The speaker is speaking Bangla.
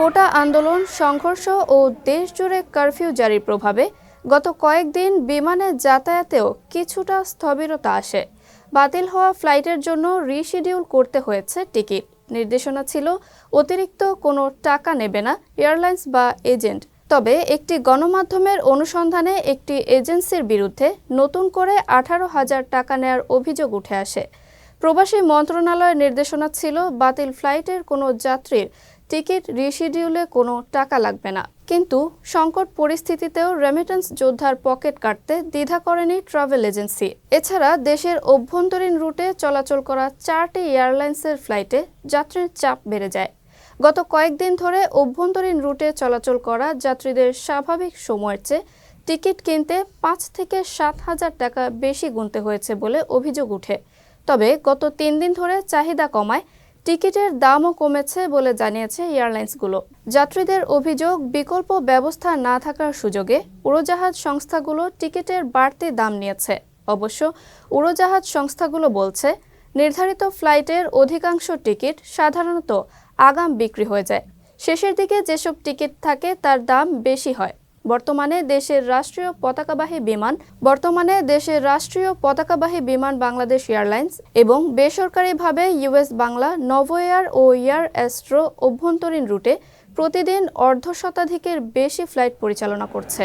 কোটা আন্দোলন, সংঘর্ষ ও দেশজুড়ে কারফিউ জারির প্রভাবে গত কয়েকদিন বিমানে যাতায়াতেও কিছুটা স্থবিরতা আসে। বাতিল হওয়া ফ্লাইটের জন্য রিশিডিউল করতে হয়েছে টিকিট। নির্দেশনা ছিল, অতিরিক্ত কোনো টাকা নেবে না এয়ারলাইন্স বা এজেন্ট। তবে একটি গণমাধ্যমের অনুসন্ধানে একটি এজেন্সির বিরুদ্ধে নতুন করে আঠারো হাজার টাকা নেয়ার অভিযোগ উঠে আসে। প্রবাসী মন্ত্রণালয়ের নির্দেশনা ছিল, বাতিল ফ্লাইটের কোনো যাত্রীর টিকিট রিশিডিউলে কোনো টাকা লাগবে না। কিন্তু সংকট পরিস্থিতিতেও রেমিটেন্স যোদ্ধার পকেট কাটতে দ্বিধা করেনি ট্রাভেল এজেন্সি এছাড়া দেশের অভ্যন্তরীণ রুটে চলাচল করা চারটি এয়ারলাইন্সের ফ্লাইটে যাত্রীর চাপ বেড়ে যায়। গত কয়েকদিন ধরে অভ্যন্তরীণ রুটে চলাচল করা যাত্রীদের স্বাভাবিক সময়ের চেয়ে টিকিট কিনতে পাঁচ থেকে সাত হাজার টাকা বেশি গুনতে হয়েছে বলে অভিযোগ উঠে। তবে গত তিন দিন ধরে চাহিদা কমায় টিকিটের দামও কমেছে বলে জানিয়েছে এয়ারলাইন্সগুলো। যাত্রীদের অভিযোগ, বিকল্প ব্যবস্থা না থাকার সুযোগে উড়োজাহাজ সংস্থাগুলো টিকিটের বাড়তি দাম নিয়েছে। অবশ্য উড়োজাহাজ সংস্থাগুলো বলছে, নির্ধারিত ফ্লাইটের অধিকাংশ টিকিট সাধারণত আগাম বিক্রি হয়ে যায়। শেষের দিকে যেসব টিকিট থাকে, তার দাম বেশি হয়। বর্তমানে দেশের রাষ্ট্রীয় পতাকাবাহী বিমান, বর্তমানে দেশের রাষ্ট্রীয় পতাকাবাহী বিমান বাংলাদেশ এয়ারলাইন্স এবং বেসরকারিভাবে ইউএস বাংলা নভো এয়ার ও এয়ার অ্যাস্ট্রো অভ্যন্তরীণ রুটে প্রতিদিন অর্ধ শতাধিকের বেশি ফ্লাইট পরিচালনা করছে।